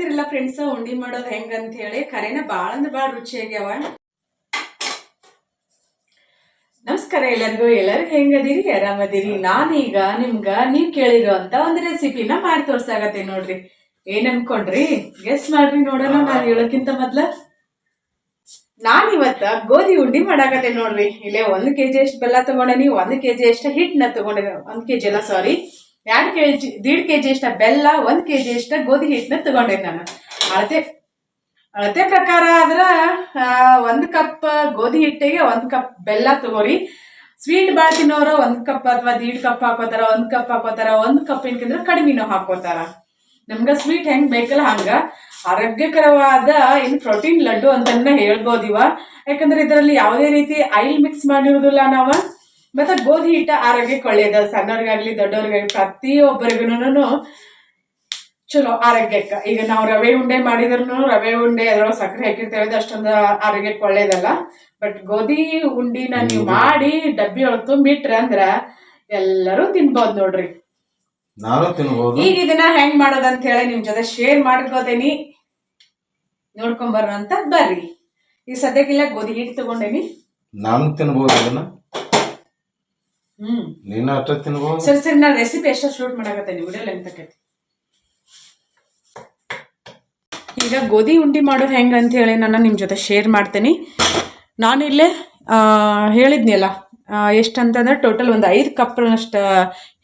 ನೋಡಿದಿರಲ್ಲ friends ಉಂಡಿ ಮಾಡೋದು ಹೆಂಗಂತ ಹೇಳಿ ಕರೆನ ಭಾಳ ಅಂದ್ರೆ ಭಾಳ ರುಚಿಯಾಗ್ಯಾವ ನಮಸ್ಕಾರ ಎಲ್ಲರಿಗೂ. ಎಲ್ಲರೂ ಹೆಂಗದಿರಿ ಆರಾಮದಿರಿ ನಾನೀಗ ನಿಮ್ಗ ನೀವ್ ಕೇಳಿರೋ ಅಂತ ಒಂದು ರೆಸಿಪಿನ ಮಾಡಿ ತೋರ್ಸಾಗತ್ತೆ ನೋಡ್ರಿ. ಏನ್ ಅನ್ಕೊಂಡ್ರಿ? ಗೆಸ್ ಮಾಡ್ರಿ ನೋಡೋಣ ನಾನು ಹೇಳೋಕ್ಕಿಂತ ಮೊದ್ಲ. ನಾನ್ ಇವತ್ತ ಗೋಧಿ ಉಂಡಿ ಮಾಡಾಕತ್ತೆ ನೋಡ್ರಿ. ಇಲ್ಲೇ ಒಂದ್ ಕೆಜಿ ಅಷ್ಟು ಬೆಲ್ಲ ತಗೊಂಡೇನಿ ಒಂದ್ ಕೆಜಿ ಅಷ್ಟ ಹಿಟ್ಟನ್ನ ತಗೊಂಡೇನಿ. ಒಂದ್ ಕೆಜಿ ಅಲ್ಲ ಸಾರಿ ಎರಡ್ ಕೆಜಿ, ದೀಡ್ ಕೆಜಿ ಅಷ್ಟ ಬೆಲ್ಲ, ಒಂದ್ ಕೆಜಿ ಅಷ್ಟ ಗೋಧಿ ಹಿಟ್ಟನ್ನ ತಗೊಂಡೆ ನಾನು. ಅಳತೆ ಅಳತೆ ಪ್ರಕಾರ ಆದ್ರೆ ಒಂದು ಒಂದ್ ಕಪ್ ಗೋಧಿ ಹಿಟ್ಟಿಗೆ ಒಂದು ಕಪ್ ಬೆಲ್ಲ ತಗೋರಿ. ಸ್ವೀಟ್ ಬಾಳ ತಿನ್ನೋರು ಒಂದು ಕಪ್ ಅಥವಾ ದೀಡ್ ಕಪ್ ಹಾಕೋತಾರ, ಒಂದು ಕಪ್ ಹಾಕೋತಾರ, ಒಂದು ಕಪ್ ಏನ್ಕಂದ್ರ ಕಡಿಮೆನೂ ಹಾಕೋತಾರ. ನಮ್ಗೆ ಸ್ವೀಟ್ ಹೆಂಗ್ ಬೇಕಲ್ಲ ಹಂಗ. ಆರೋಗ್ಯಕರವಾದ ಏನು ಪ್ರೋಟೀನ್ ಲಡ್ಡು ಅಂತ ಹೇಳ್ಬೋದಿವ. ಯಾಕಂದ್ರೆ ಇದರಲ್ಲಿ ಯಾವುದೇ ರೀತಿ ಆಯಿಲ್ ಮಿಕ್ಸ್ ಮಾಡಿರೋದಿಲ್ಲ ನಾವ. ಮತ್ತೆ ಗೋಧಿ ಹಿಟ್ಟ ಆರೋಗ್ಯಕ್ಕೆ ಒಳ್ಳೇದ. ಸಣ್ಣವ್ರಿಗಾಗ್ಲಿ ದೊಡ್ಡವ್ರಿಗಾಗ್ಲಿ ಪ್ರತಿಯೊಬ್ಬರಿಗೂ ಚಲೋ ಆರೋಗ್ಯಕ್ಕೆ. ಈಗ ನಾವು ರವೆ ಉಂಡೆ ಮಾಡಿದ್ರು ರವೆ ಉಂಡೆ ಅದರೊಳಗೆ ಸಕ್ಕರೆ ಹಾಕಿರ್ತೇವೆ ಅದು ಅಷ್ಟೊಂದು ಆರೋಗ್ಯಕ್ಕೆ ಒಳ್ಳೇದಲ್ಲ. ಬಟ್ ಗೋಧಿ ಉಂಡಿನ ನೀವು ಮಾಡಿ ಡಬ್ಬಿ ಒಳಗೆ ತುಂಬಿಟ್ರೆ ಅಂದ್ರ ಎಲ್ಲರೂ ತಿನ್ಬೋದು ನೋಡ್ರಿ. ಈಗ ಇದನ್ನ ಹೆಂಗ್ ಮಾಡೋದಂತ ಹೇಳಿ ನಿಮ್ ಜೊತೆ ಶೇರ್ ಮಾಡ್ಕೋತೇನಿ. ನೋಡ್ಕೊಂಡ್ ಬರೋಣ ಅಂತ ಬರ್ರಿ ಈ ಸದ್ಯಕ್ಕಿಲ್ಲ ಗೋಧಿ ಹಿಟ್ಟು ತಗೊಂಡೇನಿ. ನಾನು ತಿನ್ಬೋದು ಅದನ್ನ ನೀನು ಅಷ್ಟ ತಿನ್ಬೋದು. ಸರಿ ಸರಿ ನಾನು ರೆಸಿಪಿ ಎಷ್ಟೋ ಶೂಟ್ ಮಾಡಕತ್ತೇನೆ. ವಿಡಿಯೋ ಲೆಂತ್ ಆಕೈತಿ ಈಗ ಗೋಧಿ ಉಂಡಿ ಮಾಡೋದು ಹೆಂಗೆ ಅಂತ ಹೇಳಿ ನಾನು ನಿಮ್ಮ ಜೊತೆ ಶೇರ್ ಮಾಡ್ತೀನಿ. ನಾನಿಲ್ಲೇ ಹೇಳಿದ್ನಲ್ಲ ಎಷ್ಟಂತಂದ್ರೆ ಟೋಟಲ್ ಒಂದು ಐದು ಕಪ್ನಷ್ಟು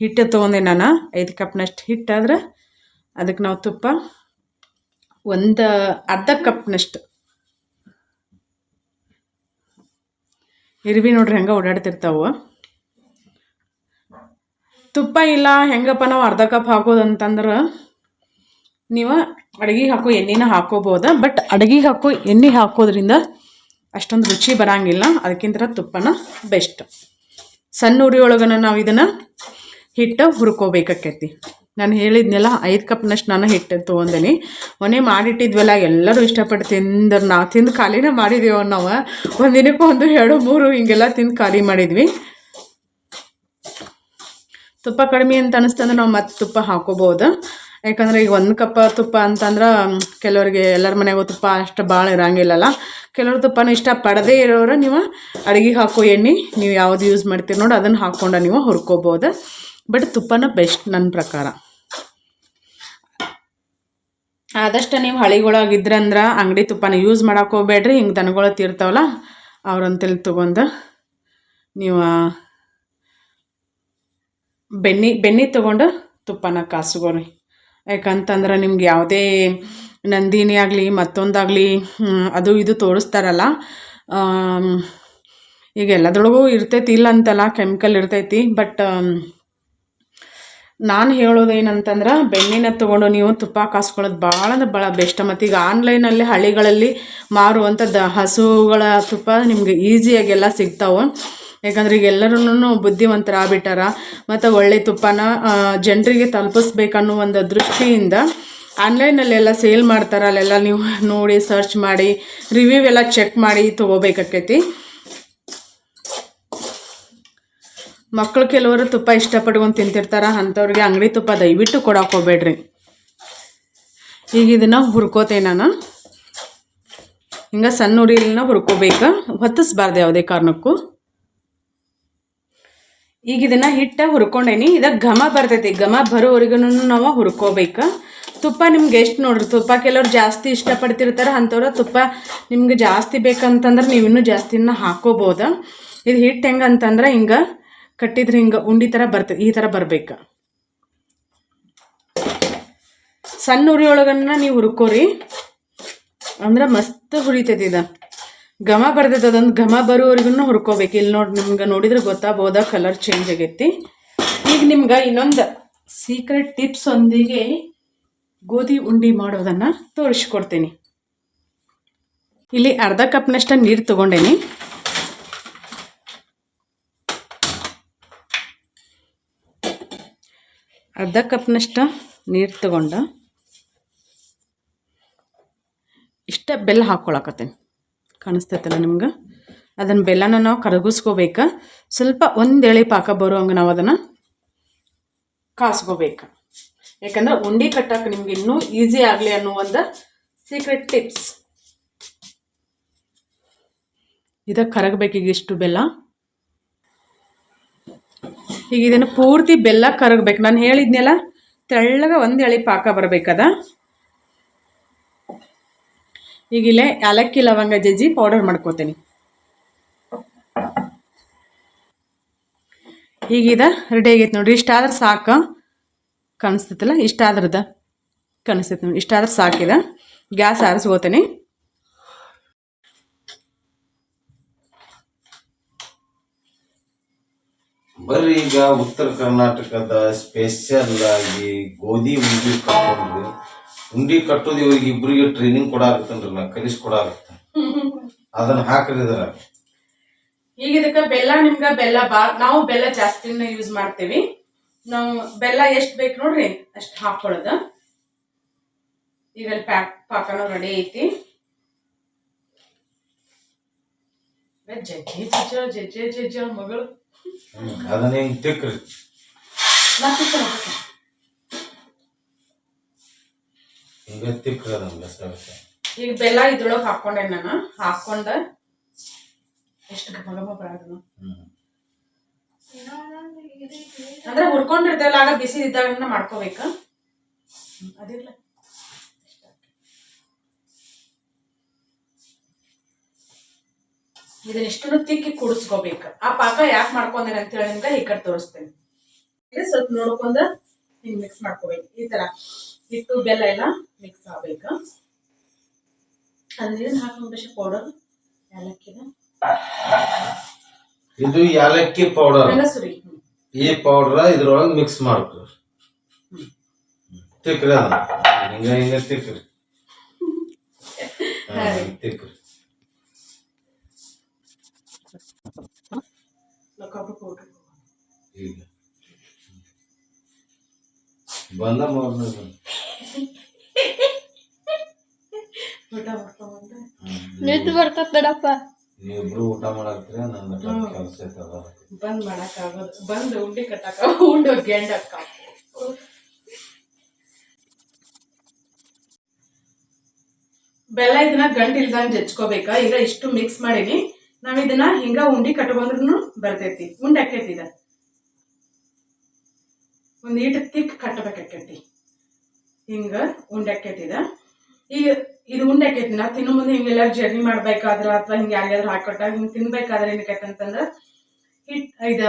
ಹಿಟ್ಟು ತೊಗೊಂಡೆ ನಾನು. ಐದು ಕಪ್ನಷ್ಟು ಹಿಟ್ಟಾದ್ರೆ ಅದಕ್ಕೆ ನಾವು ತುಪ್ಪ ಒಂದು ಅರ್ಧ ಕಪ್ನಷ್ಟು. ಇರ್ವಿ ನೋಡ್ರಿ ಹೆಂಗೆ ಓಡಾಡ್ತಿರ್ತಾವೆ. ತುಪ್ಪ ಇಲ್ಲ, ಹೆಂಗಪ್ಪ ನಾವು ಅರ್ಧ ಕಪ್ ಹಾಕೋದು ಅಂತಂದ್ರೆ ನೀವು ಅಡುಗೆ ಹಾಕೋ ಎಣ್ಣೆನ ಹಾಕೋಬೋದ ಬಟ್ ಅಡುಗೆ ಹಾಕೋ ಎಣ್ಣೆ ಹಾಕೋದ್ರಿಂದ ಅಷ್ಟೊಂದು ರುಚಿ ಬರಂಗಿಲ್ಲ, ಅದಕ್ಕಿಂತ ತುಪ್ಪನ ಬೆಸ್ಟ್ ಸಣ್ಣ ಉರಿ ನಾವು ಇದನ್ನು ಹಿಟ್ಟು ಹುರ್ಕೋಬೇಕಾಕೈತಿ ನಾನು ಹೇಳಿದ್ನೆಲ್ಲ, ಐದು ಕಪ್ನಷ್ಟು ನಾನು ಹಿಟ್ಟು ತೊಗೊಂಡೇನಿ. ಮೊನ್ನೆ ಮಾಡಿಟ್ಟಿದ್ವಲ್ಲ, ಎಲ್ಲರೂ ಇಷ್ಟಪಟ್ಟು ತಿಂದ್ರೆ ನಾವು ತಿಂದು ಖಾಲಿನೇ ಮಾಡಿದ್ದೀವಿ ನಾವು. ಒಂದಿನಕ್ಕೆ ಒಂದು ಎರಡು, ಮೂರು ಹಿಂಗೆಲ್ಲ ತಿಂದು ಖಾಲಿ ಮಾಡಿದ್ವಿ. ತುಪ್ಪ ಕಡಿಮೆ ಅಂತ ಅನಿಸ್ತಂದ್ರೆ ನಾವು ಮತ್ತೆ ತುಪ್ಪ ಹಾಕೋಬೋದು ಯಾಕಂದ್ರೆ ಈಗ ಒಂದು ಕಪ್ ತುಪ್ಪ ಅಂತಂದ್ರೆ ಕೆಲವರಿಗೆ ಎಲ್ಲರ ಮನೆಗೂ ತುಪ್ಪ ಅಷ್ಟು ಭಾಳ ಇರಂಗಿಲ್ಲಲ್ಲ. ಕೆಲವ್ರ ತುಪ್ಪನ ಇಷ್ಟ ಪಡದೇ ಇರೋರು ನೀವು ಅಡುಗೆಗೆ ಹಾಕೋ ಎಣ್ಣೆ ನೀವು ಯಾವ್ದು ಯೂಸ್ ಮಾಡ್ತೀರಿ ನೋಡಿ ಅದನ್ನು ಹಾಕ್ಕೊಂಡು ನೀವು ಹುರ್ಕೋಬೋದು ಬಟ್ ತುಪ್ಪನ ಬೆಸ್ಟ್ ನನ್ನ ಪ್ರಕಾರ. ಆದಷ್ಟು ನೀವು ಹಳಿಗೊಳಗಿದ್ರಂದ್ರೆ ಅಂಗಡಿ ತುಪ್ಪನ ಯೂಸ್ ಹೋಗ್ಬೇಡ್ರಿ, ಹಿಂಗೆ ದನಗಳು ತೀರ್ತಾವಲ್ಲ ಅವ್ರಂತಲ್ಲಿ ತೊಗೊಂಡು ನೀವು ಬೆಣ್ಣೆ ಬೆಣ್ಣೆ ತೊಗೊಂಡು ತುಪ್ಪನ ಕಾಸ್ಗೋರಿ ಯಾಕಂತಂದ್ರೆ ನಿಮ್ಗೆ ಯಾವುದೇ ನಂದಿನಿ ಆಗಲಿ, ಮತ್ತೊಂದಾಗಲಿ ಅದು ಇದು ತೋರಿಸ್ತಾರಲ್ಲ ಈಗ ಎಲ್ಲದ್ರೊಳಗೂ ಇರ್ತೈತಿ ಇಲ್ಲ ಅಂತಲ್ಲ, ಕೆಮಿಕಲ್ ಇರ್ತೈತಿ, ಬಟ್ ನಾನು ಹೇಳೋದು ಏನಂತಂದ್ರೆ ಬೆಣ್ಣೆನ ತೊಗೊಂಡು ನೀವು ತುಪ್ಪ ಕಾಸ್ಕೊಳ್ಳೋದು ಭಾಳ ಅಂದ್ರೆ ಭಾಳ ಬೆಸ್ಟ್. ಮತ್ತು ಈಗ ಆನ್ಲೈನಲ್ಲಿ ಹಳ್ಳಿಗಳಲ್ಲಿ ಮಾರುವಂಥ ದ ಹಸುಗಳ ತುಪ್ಪ ನಿಮಗೆ ಈಸಿಯಾಗೆಲ್ಲ ಸಿಗ್ತಾವೆ. ಯಾಕಂದ್ರೆ ಈಗ ಎಲ್ಲರೂ ಬುದ್ಧಿವಂತರಾಗ್ಬಿಟ್ಟಾರ. ಮತ್ತು ಒಳ್ಳೆ ತುಪ್ಪನ ಜನರಿಗೆ ತಲುಪಿಸ್ಬೇಕನ್ನೋ ಒಂದು ದೃಷ್ಟಿಯಿಂದ ಆನ್ಲೈನಲ್ಲೆಲ್ಲ ಸೇಲ್ ಮಾಡ್ತಾರೆ. ಅಲ್ಲೆಲ್ಲ ನೀವು ನೋಡಿ ಸರ್ಚ್ ಮಾಡಿ ರಿವ್ಯೂ ಎಲ್ಲ ಚೆಕ್ ಮಾಡಿ ತೊಗೋಬೇಕಾಕೈತಿ. ಮಕ್ಕಳು ಕೆಲವರು ತುಪ್ಪ ಇಷ್ಟಪಡ್ಕೊಂಡು ತಿಂತಿರ್ತಾರೆ. ಅಂಥವ್ರಿಗೆ ಅಂಗಡಿ ತುಪ್ಪ ದಯವಿಟ್ಟು ಕೊಡಕ್ಕೆ ಹೋಗ್ಬೇಡ್ರಿ. ಈಗ ಇದನ್ನು ಹುರ್ಕೋತೆ ನಾನು. ಹಿಂಗೆ ಸಣ್ಣ ಉರಿಲಿನ ಹುರ್ಕೋಬೇಕು. ಹೊತ್ತಿಸ್ಬಾರ್ದು ಯಾವುದೇ ಕಾರಣಕ್ಕೂ. ಈಗ ಇದನ್ನು ಹಿಟ್ಟ ಹುರ್ಕೊಂಡೇನಿ. ಇದಕ್ಕೆ ಘಮ ಬರ್ತೈತಿ. ಘಮ ಬರೋವರೆಗೂ ನಾವು ಹುರ್ಕೋಬೇಕು. ತುಪ್ಪ ನಿಮ್ಗೆ ಎಷ್ಟು ನೋಡ್ರಿ? ತುಪ್ಪ ಕೆಲವ್ರು ಜಾಸ್ತಿ ಇಷ್ಟಪಡ್ತಿರ್ತಾರೆ, ಅಂಥವ್ರ ತುಪ್ಪ ನಿಮ್ಗೆ ಜಾಸ್ತಿ ಬೇಕಂತಂದ್ರೆ ನೀವು ಇನ್ನೂ ಜಾಸ್ತಿನ ಹಾಕೋಬೋದು. ಇದು ಹಿಟ್ಟು ಹೆಂಗೆ ಅಂತಂದ್ರೆ ಹಿಂಗೆ ಕಟ್ಟಿದ್ರೆ ಹಿಂಗೆ ಉಂಡಿ ಥರ ಬರ್ತೈತಿ ಈ ಥರ ಬರ್ಬೇಕು. ಸಣ್ಣ ಉರಿಯೊಳಗನ್ನ ನೀವು ಹುರ್ಕೋರಿ. ಅಂದ್ರೆ ಮಸ್ತ್ ಹುರಿತೈತಿ ಇದು. ಘಮ ಬರ್ತೈತೆ ಅದೊಂದು ಘಮ ಬರೋವರೆಗೂ ಹುರ್ಕೋಬೇಕು. ಇಲ್ಲಿ ನೋಡಿ ನಿಮ್ಗೆ ನೋಡಿದ್ರೆ ಗೊತ್ತಾಗ್ಬೋದ ಕಲರ್ ಚೇಂಜ್ ಆಗೈತಿ. ಈಗ ನಿಮ್ಗೆ ಇನ್ನೊಂದು ಸೀಕ್ರೆಟ್ ಟಿಪ್ಸ್ ಒಂದಿಗೆ ಗೋಧಿ ಉಂಡಿ ಮಾಡೋದನ್ನು ತೋರಿಸ್ಕೊಡ್ತೀನಿ. ಇಲ್ಲಿ ಅರ್ಧ ಕಪ್ನಷ್ಟು ನೀರು ತೊಗೊಂಡೇನಿ. ಅರ್ಧ ಕಪ್ನಷ್ಟು ನೀರು ತಗೊಂಡು ಇಷ್ಟ ಬೆಲ್ಲ ಹಾಕ್ಕೊಳಕತ್ತೇನೆ ಕಾಣಿಸ್ತೈತಲ್ಲ ನಿಮ್ಗೆ? ಅದನ್ನು ಬೆಲ್ಲನ ನಾವು ಕರಗಿಸ್ಕೋಬೇಕು. ಸ್ವಲ್ಪ ಒಂದೆಳೆ ಪಾಕ ಬರೋ ಹಂಗೆ ನಾವು ಅದನ್ನು ಕಾಸ್ಕೋಬೇಕು. ಯಾಕಂದ್ರೆ ಉಂಡಿ ಕಟ್ಟಕ್ಕೆ ನಿಮ್ಗೆ ಇನ್ನೂ ಈಸಿ ಆಗಲಿ ಅನ್ನೋ ಒಂದು ಸೀಕ್ರೆಟ್ ಟಿಪ್ಸ್ ಇದಕ್ಕೆ ಕರಗಬೇಕೀಗ ಇಷ್ಟು ಬೆಲ್ಲ. ಈಗ ಇದನ್ನು ಪೂರ್ತಿ ಬೆಲ್ಲ ಕರಗಬೇಕು. ನಾನು ಹೇಳಿದ್ನೆಲ್ಲ, ತೆಳ್ಳಗ ಒಂದು ಎಳೆ ಪಾಕ ಬರಬೇಕದ. ಈಗ ಇಲ್ಲೇ ಏಲಕ್ಕಿ ಲವಂಗ ಜಜ್ಜಿ ಪೌಡರ್ ಮಾಡ್ಕೋತೀನಿ. ಈಗಿದ ರೆಡಿ ಆಗೈತೆ ನೋಡ್ರಿ. ಇಷ್ಟಾದ್ರೆ ಸಾಕು ಕಾಣಿಸ್ತೈತಲ್ಲ ಇಷ್ಟಾದ್ರದ ಕಾಣಿಸ್ತೈತೆ ನೋಡಿ ಇಷ್ಟಾದ್ರೆ ಸಾಕಿದ ಗ್ಯಾಸ್ ಆರಿಸ್ಕೋತೀನಿ. ಬರ್ರಿ ಈಗ ಉತ್ತರ ಕರ್ನಾಟಕದ ಸ್ಪೆಷಲ್ ಆಗಿ ಗೋಧಿ ಉಂಡಿ ಕಟ್ಟೋದು ಉಂಡಿ ಕಟ್ಟೋದು ಇವ್ರಿಗೆ ಇಬ್ಬರಿಗೆ ಟ್ರೈನಿಂಗ್ ಕೊಡಾಕತ್ತನ್ರಿ ನಾ ಕಲಿಸಿ ಕೊಡಾಕತ್ತ. ಅದನ್ನ ಹಾಕ್ರಿ ಇದ್ರ. ಈಗ ಇದಕ್ಕೆ ಬೆಲ್ಲ ನಿಮ್ಗೆ ಬೆಲ್ಲ ಬಾ ನಾವು ಬೆಲ್ಲ ಜಾಸ್ತಿನ ಯೂಸ್ ಮಾಡ್ತೀವಿ. ನಾವು ಬೆಲ್ಲ ಎಷ್ಟು ಬೇಕು ನೋಡ್ರಿ ಅಷ್ಟು ಹಾಕೊಳ್ಳೋದು ಈಗ ಅಲ್ಲಿ ಪ್ಯಾಕ್ ಪಾಕನ ರೆಡಿ ಐತಿ. ಜಜ್ಜಿ ಜಜ್ಜ ಜಜ್ಜೆ ಜಜ್ಜ ಮಗಳು. ಅದನ್ನ ಹೆಂಗ್ ಮತ್ತೆ ಹಿಂಗ ಈಗ ಬೆಲ್ಲ ಇದ್ರೊಳಗೆ ಹಾಕೊಂಡೆ ನಾನು ಹಾಕೊಂಡ ಎಷ್ಟು ಗಮಗಮ ಬರೋದು. ಹ್ಮ್. ಅಂದ್ರೆ ಹುರ್ಕೊಂಡಿರ್ತೇವಲ್ಲ ಆಗ ಬಿಸಿ ಇದ್ದಾಗ ಮಾಡ್ಕೋಬೇಕು? ಅದಿರ್ಲ. ಇದನ್ನ ಇಷ್ಟನ್ನು ತಿಕ್ಕಿ ಕುಡಿಸ್ಕೋಬೇಕು. ಆ ಪಾಕ ಯಾಕೆ ಮಾಡ್ಕೊಂಡೇನೆ ಅಂತ ಹೇಳಿ ನಿಮ್ಗೆ ಈ ಕಡೆ ತೋರಿಸ್ತೇನೆ. ಸ್ವಲ್ಪ ನೋಡ್ಕೊಂಡ ಹಿಂಗ್ ಮಿಕ್ಸ್ ಮಾಡ್ಕೋಬೇಕು. ಈ ತರ. ಹಿಟ್ಟು ಬೆಲ್ಲ ಎಲ್ಲ ಮಿಕ್ಸ್ ಆಗ್ಬೇಕು. ಅದ್ರ ಹಾಕೊಂಡು ಪೌಡರ್ ಏಲಕ್ಕಿನ ಇದು. ಯಾಲಕ್ಕಿ ಪೌಡರ್ ಮೆಣಸುರಿ ಈ ಪೌಡರ್ ಇದ್ರೊಳಗೆ ಮಿಕ್ಸ್ ಮಾಡ್ಕೊ. ತಿಕ್ರಿ ಅದ ಹಿಂಗ ಹಿಂಗ ತಿಕ್ರಿ. ಈಗ. ಬಂದ ಮೊದ್ಲು ನಿದ್ದು ಬರ್ತದ ದೊಡ್ಡಪ್ಪ ನೀವಿಬ್ರು ಊಟ ಮಾಡಾಕ್ತೀರ ನನ್ನ ಕೆಲಸ ಐತದ ಬಂದ್ ಮಾಡಕ್ ಆಗೋದು ಬಂದ್ ಉಂಡಿ ಕಟ್ಟಕ ಉಂಡು ಗೆಂಡಕ್ಕ ಬೆಲ್ಲ ಇದನ್ನ ಗಂಟು ಇಲ್ದಂಗ್ ಜಜ್ಕೋಬೇಕ? ಈಗ ಇಷ್ಟು ಮಿಕ್ಸ್ ಮಾಡೀನಿ. ನಾವ್ ಇದನ್ನ ಹಿಂಗ ಉಂಡಿ ಕಟ್ಕೊಂಡ್ರು ಬರ್ತೈತಿ. ಉಂಡೆ ಆಕೈತಿ ಇದ ಒಂದ್ ಈಟ್ ತಿಕ್ ಕಟ್ಟಬೇಕಾಕೈತಿ ಹಿಂಗ ಉಂಡೆ ಆಕೈತಿ ಇದ ಈಗ ಇದು ಉಂಡೆ ಆಕೈತಿ ನಾ ತಿನ್ನೋ ಮುಂದೆ ಹಿಂಗೆಲ್ಲ ಜರ್ನಿ ಮಾಡ್ಬೇಕಾದ್ರ ಅಥವಾ ಹಿಂಗೆ ಯಾರಿಗಾದ್ರೂ ಹಾಕೊಟ್ಟ ಹಿಂಗೆ ತಿನ್ಬೇಕಾದ್ರೆ ಏನಕ್ಕೈತೆ ಅಂತಂದ್ರ ಹಿಟ್ ಇದ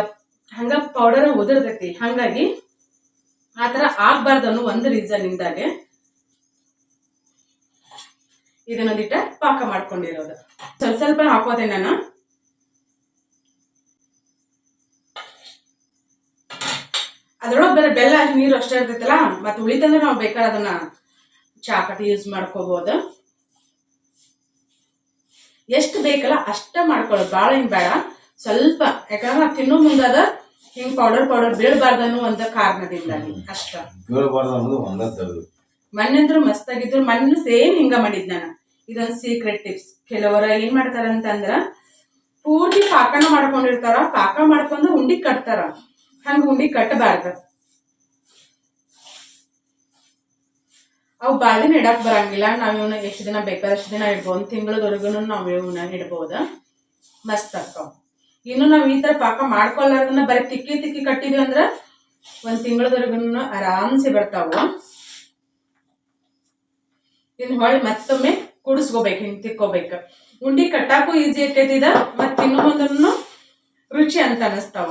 ಹಂಗ ಪೌಡರ್ ಉದುರ್ತೈತಿ. ಹಂಗಾಗಿ ಆ ಥರ ಆಗ್ಬಾರ್ದು ಅನ್ನೋ ಒಂದು ರೀಸನ್ ಇಂದಾಗೆ ಇದನ್ನೊಂದಿಟ್ಟ ಪಾಕ ಮಾಡ್ಕೊಂಡಿರೋದು. ಸ್ವಲ್ಪ ಸ್ವಲ್ಪ ಹಾಕೋದೇನ ಅದ್ರೊಳಗೆ ಬೇರೆ ಬೆಲ್ಲ ನೀರು ಅಷ್ಟೇ ಇರ್ತೈತಲ್ಲ ಮತ್ತೆ ಉಳಿತಂದ್ರೆ ನಾವು ಬೇಕಾದ ಅದನ್ನ ಚಾಪಟಿ ಯೂಸ್ ಮಾಡ್ಕೋಬಹುದು ಎಷ್ಟು ಬೇಕಲ್ಲ ಅಷ್ಟ ಮಾಡ್ಕೊಳ್ಳೋದು ಭಾಳ ಹಿಂಗ್ ಬೇಡ. ಸ್ವಲ್ಪ ಯಾಕಂದ್ರೆ ನಾವು ತಿನ್ನೋ ಮುಂದಾದ ಹಿಂಗ್ ಪೌಡರ್ ಪೌಡರ್ ಬೀಳಬಾರ್ದು ಅನ್ನೋ ಒಂದು ಕಾರಣದಿಂದಾಗಿ ಅಷ್ಟ. ಮಣ್ಣಂದ್ರು ಮಸ್ತ್ ಆಗಿದ್ರು ಮಣ್ಣು ಸೇಮ್ ಹಿಂಗ ಮಾಡಿದ್ ನಾನು. ಇದೊಂದು ಸೀಕ್ರೆಟ್ ಟಿಪ್ಸ್ ಕೆಲವರ ಏನ್ ಮಾಡ್ತಾರ ಅಂತಂದ್ರ ಪೂರ್ತಿ ಪಾಕನ ಮಾಡ್ಕೊಂಡಿರ್ತಾರ ಪಾಕ ಮಾಡ್ಕೊಂಡು ಉಂಡಿ ಕಟ್ತಾರ. ಹಂಗ ಉಂಡಿ ಕಟ್ಟಬಾರ್ದ. ಅವು ಬಾಳಿನ ಇಡಕ್ ಬರಂಗಿಲ್ಲ. ನಾವ್ ಇವನ್ನ ಎಷ್ಟು ದಿನ ಬೇಕಾದಷ್ಟು ದಿನ ಇಡ್ಬೋದು ಒಂದ್ ತಿಂಗಳದವರೆಗೂ ನಾವ್ ಇವನ್ನ ಇಡ್ಬೋದ. ಮಸ್ತ್ ಆಗ್ತಾವ ಇನ್ನು ನಾವ್ ಈ ತರ ಪಾಕ ಮಾಡ್ಕೊಲ್ಲಾರ್ದನ್ನ ಬರೀ ತಿಕ್ಕಿ ತಿಕ್ಕಿ ಕಟ್ಟಿದ್ವಿ ಅಂದ್ರ ಒಂದ್ ತಿಂಗಳವರೆಗೂ ಆರಾಮ್ಸೆ ಬರ್ತಾವ. ಇನ್ ಹೊಳ್ಳಿ ಮತ್ತೊಮ್ಮೆ ಕುಡಿಸ್ಕೋಬೇಕು, ಹಿಂಗ್ ತಿಕ್ಕೋಬೇಕು. ಉಂಡಿ ಕಟ್ಟಾಕು ಈಸಿ ಆಕೈತಿ ಇದ ಮತ್ ತಿನ್ನು ಮುಂದನ್ನು ರುಚಿ ಅಂತ ಅನಸ್ತಾವ.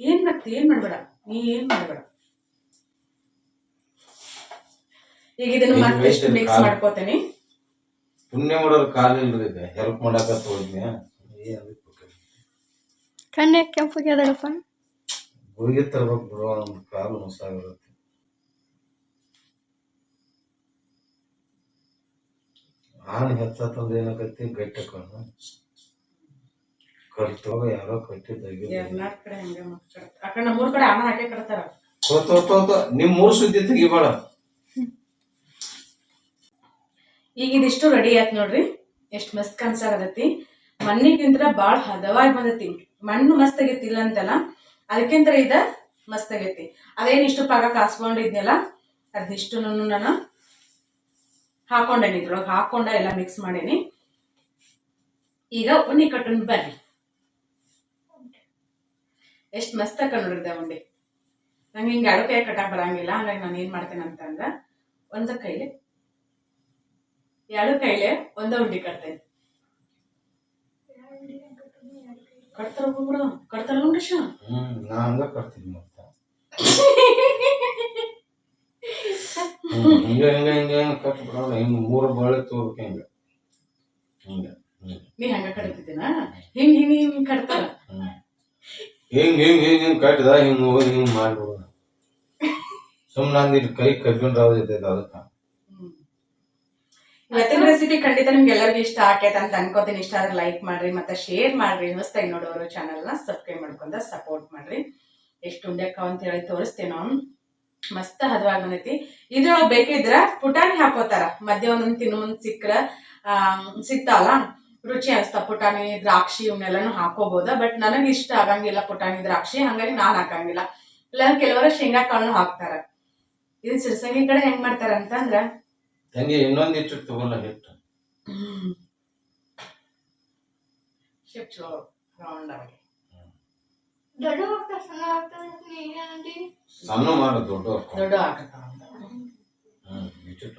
ಏನ್ ಮತ್ತೆ ಏನ್ ಮಾಡ್ಬೇಡ? ನೀ ಏನ್ ಮಾಡ್ಬೇಡ? ಈಗ ಇದನ್ನ ಇದು ಮತ್ತೆ ಮಿಕ್ಸ್ ಮಾಡ್ಕೊತೀನಿ. ಪುಣ್ಯ ಮಾಡೋರ್ ಕಾಲ ಇಲ್ರಿ ಈಗ ಹೆಲ್ಪ್ ಮಾಡಕ ಅದಕ್ಕೆ ಕಣ್ಣೆ ಕೆಂಪಗೆ ದೊಡ್ಡಪ್ಪ ಗುಳಿಗೆ ತರ್ಬೇಕು ಬಿಡೋ ಒಂದು ಕಾಲು ಮೊಸಾಗಿರುತ್ತೆ ಹಾಲು ಹೆಚ್ಚತ್ತಂದ್ರೆ ಏನಾಗತ್ತೆ? ಗಟ್ಟಿ ಕಣ್ಣು. ಕಟ್ತೋಗ ಯಾರೋ ಕಟ್ಟಿದ್ದಾಗಿ ಕಡೆ ಹಂಗೆ ಕಡೆ ನಮ್ಮೂರ್ ಕಡೆ ಆನ ಹಾಕೇ ಕಟ್ತಾರ. ನಿಮ್ ಮೂರ್ ಸುದ್ದಿ ತೆಗಿಬೇಡ. ಈಗ ಇದಿಷ್ಟು ರೆಡಿ ಆಯ್ತು ನೋಡ್ರಿ. ಎಷ್ಟು ಮಸ್ತ್ ಕನ್ಸಾಗತೈತಿ ಮಣ್ಣಿಗಿಂತ ಭಾಳ ಹದವಾಗಿ ಬಂದತಿ. ಮಣ್ಣು ಮಸ್ತ್ ಆಗೈತಿಲ್ಲ ಅಂತಲ್ಲ ಅದಕ್ಕಿಂತ ಇದ ಮಸ್ತ್ ಆಗೈತಿ. ಅದೇನ್ ಇಷ್ಟು ಪಾಕ ಕಾಸ್ಕೊಂಡಿದ್ನಲ್ಲ ಅದಿಷ್ಟು ನಾನು ಹಾಕೊಂಡೇನಿ. ಇದ್ರೊಳಗೆ ಹಾಕೊಂಡ ಎಲ್ಲ ಮಿಕ್ಸ್ ಮಾಡೇನಿ. ಈಗ ಉಣ್ಣಿ ಕಟ್ಟನ್ ಬರ್ರಿ. ಎಷ್ಟು ಮಸ್ತ್ ಆಕ ಉಂಡೆ. ನಂಗೆ ಹಿಂಗೆ ಎರಡು ಕೈ ಕಟ್ಟಕ್ಕೆ ಬರಂಗಿಲ್ಲ ಹಂಗಾಗಿ ನಾನು ಏನು ಮಾಡ್ತೇನೆ ಅಂತಂದ್ರೆ ಒಂದು ಕೈಲಿ ಎರಡು ಕೈಲೆ ಒಂದ ಉಂಡೆ ಕಟ್ತೇನೆ ಕಟ್ತಾರ ಬಿಡು ಕಟ್ತಾರ ಉಂಡಿಶ ನಾನು ಕಟ್ತೀನಿ ಮತ್ತ. ಹಿಂಗ ಹಿಂಗ ಹಿಂಗ ಕಟ್ ಬಿಡೋಣ. ಹಿಂಗ ಮೂರು ಬಾಳೆ ತೋರ್ಬೇಕು ಹಿಂಗ ಹಿಂಗ. ನೀ ಹಂಗ ಕಟ್ತಿದ್ದೀನ? ಹಿಂಗ್ ಹಿಂಗ್ ಹಿಂಗ್ ಕಟ್ತಾರ? ಹಿಂಗ್ ಹಿಂಗ್ ಹಿಂಗ್ ಹಿಂಗ್ ಕಟ್ಟಿದ, ಹಿಂಗ್ ಹೋಗಿ, ಹಿಂಗ್ ಮಾಡ್ಬೋದು ಸುಮ್ಮನೆ ಅಂದಿಟ್ಟು ಕೈ ಕಬ್ಬಿನ ಜೊತೆ ಅದಕ್ಕ. ಇವತ್ತಿನ ರೆಸಿಪಿ ಖಂಡಿತ ನಿಮ್ಗೆ ಎಲ್ಲರಿಗೂ ಇಷ್ಟ ಆಕೈತೆ ಅಂತ ಅನ್ಕೋತೀನಿ. ಇಷ್ಟ ಆದ್ರೆ ಲೈಕ್ ಮಾಡ್ರಿ, ಮತ್ತೆ ಶೇರ್ ಮಾಡ್ರಿ. ಹೊಸ್ತಾಗಿ ನೋಡೋರು ಚಾನಲ್ನ ಸಬ್ಸ್ಕ್ರೈಬ್ ಮಾಡ್ಕೊಂಡ ಸಪೋರ್ಟ್ ಮಾಡ್ರಿ. ಎಷ್ಟು ಉಂಡೆಕ್ಕ ಅಂತ ಹೇಳಿ ತೋರಿಸ್ತೇವೆ ಮಸ್ತ್ ಹದವಾಗಿ ಬಂದೈತಿ. ಇದ್ರೊಳಗೆ ಬೇಕಿದ್ರ ಪುಟಾಣಿ ಹಾಕೋತಾರ. ಮಧ್ಯ ಒಂದೊಂದು ತಿನ್ನು ಮುಂದ್ ಸಿಕ್ಕ್ರ ಸಿಗ್ತಾವಲ್ಲ ರುಚಿ ಅನ್ಸ್ತಾ ಪುಟಾಣಿ ದ್ರಾಕ್ಷಿ ಇವನ್ನೆಲ್ಲನೂ ಹಾಕೋಬೋದಾ ಬಟ್ ನನಗೆ ಇಷ್ಟ ಆಗಂಗಿಲ್ಲ ಪುಟಾಣಿ ದ್ರಾಕ್ಷಿ ಹಂಗಾಗಿ ನಾನ್ ಹಾಕಂಗಿಲ್ಲ. ಇಲ್ಲ ಕೆಲವರು ಶೇಂಗಾ ಕಾಳು ಹಾಕ್ತಾರ. ಇದನ್ ಸಿರ್ಸಂಗಿ ಕಡೆ ಹೆಂಗ್ ಮಾಡ್ತಾರ ಅಂತಂದ್ರ? ತಂಗಿ ಇನ್ನೊಂದ್ ಇಟ್ಟು. ತಗೋಲ್ಲ ಹಿಟ್ಟು ಶಿಫ್ಟ್ ಚಲೋ ರೌಂಡ್ ಆಗಿ ದೊಡ್ಡ ಸಣ್ಣ ಮಾಡ ದೊಡ್ಡ ದೊಡ್ಡ ಇಟ್ಟು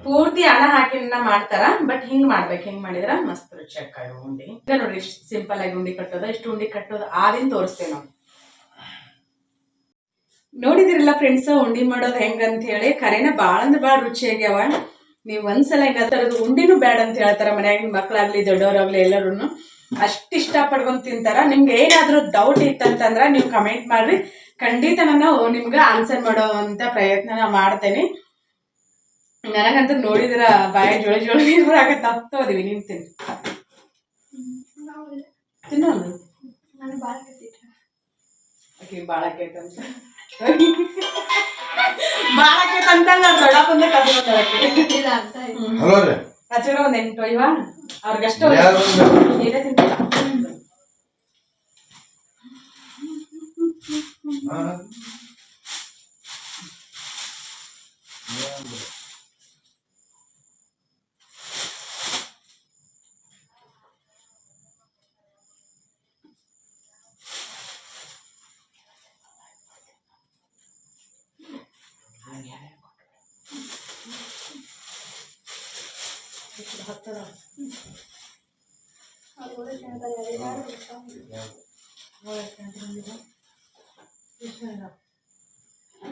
ಪೂರ್ತಿ ಹಣ ಹಾಕಿನ ಮಾಡ್ತಾರ? ಬಟ್ ಹಿಂಗ್ ಮಾಡ್ಬೇಕು. ಹಿಂಗ್ ಮಾಡಿದ್ರ ಮಸ್ತ್ ರುಚಿ ಆಕಾಯಿ ಉಂಡಿ. ಈಗ ನೋಡ್ರಿ, ಇಷ್ಟು ಸಿಂಪಲ್ ಆಗಿ ಉಂಡಿ ಕಟ್ಟೋದ. ಇಷ್ಟು ಉಂಡಿ ಕಟ್ಟೋದು ಆದಿನ ತೋರಿಸ್ತೇವೆ ನಾವು. ನೋಡಿದಿರಲ್ಲ ಫ್ರೆಂಡ್ಸ್ ಉಂಡಿ ಮಾಡೋದು ಹೆಂಗಂತ ಹೇಳಿ? ಕರೆನ ಬಾಳ ಅಂದ್ರೆ ಭಾಳ ರುಚಿಯಾಗ್ಯಾವ. ನೀವು ಒಂದ್ಸಲ ಏನಾದ್ರು ಉಂಡಿನೂ ಬ್ಯಾಡ್ ಅಂತ ಹೇಳ್ತಾರ ಮನ್ಯಾಗಿನ ಮಕ್ಕಳಾಗ್ಲಿ ದೊಡ್ಡವರಾಗ್ಲಿ ಎಲ್ಲರೂ ಇಷ್ಟ ಪಡ್ಕೊಂಡ್ ತಿಂತಾರ. ನಿಮ್ಗೆ ಏನಾದ್ರೂ ಡೌಟ್ ಇತ್ತಂತಂದ್ರ ನೀವು ಕಮೆಂಟ್ ಮಾಡ್ರಿ. ಖಂಡಿತ ನಾನು ನಿಮ್ಗೆ ಆನ್ಸರ್ ಮಾಡೋ ಅಂತ ಪ್ರಯತ್ನ ಮಾಡ್ತೇನೆ. ನನಗಂತೂ ನೋಡಿದ್ರ ಬಾಯ ಜೋಳ ಜೋಳ ನೀರು ಬರಾಕತ್ತ ಹೋದಿವಿ ನೀನ್ ತಿನ್ ತಿನ್ನೋದು ನಾನು ಭಾಳ ನಾನು ಕಸ ಹಲೋ ರೀ. ಹಚ್ಚಿರ ಒಂದ್ ಎಂಟು ಇವ ಅವ್ರಿಗಷ್ಟು ಏನೇ ತಿಂತಿಲ್ಲ ಹಾ.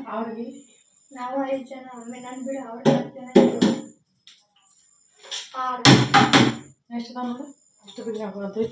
ಅವ್ರಿಗೆ ನಾವು ಐದು ಜನ ಒಮ್ಮೆ ನಾನು ಬಿಡು ಅವ್ರು ಹತ್ತು ಜನ ಆರು ಎಷ್ಟು ಅದಾವ ನೋಡು ಅಷ್ಟು ಬಿಡಿ ಹಾಕೋದು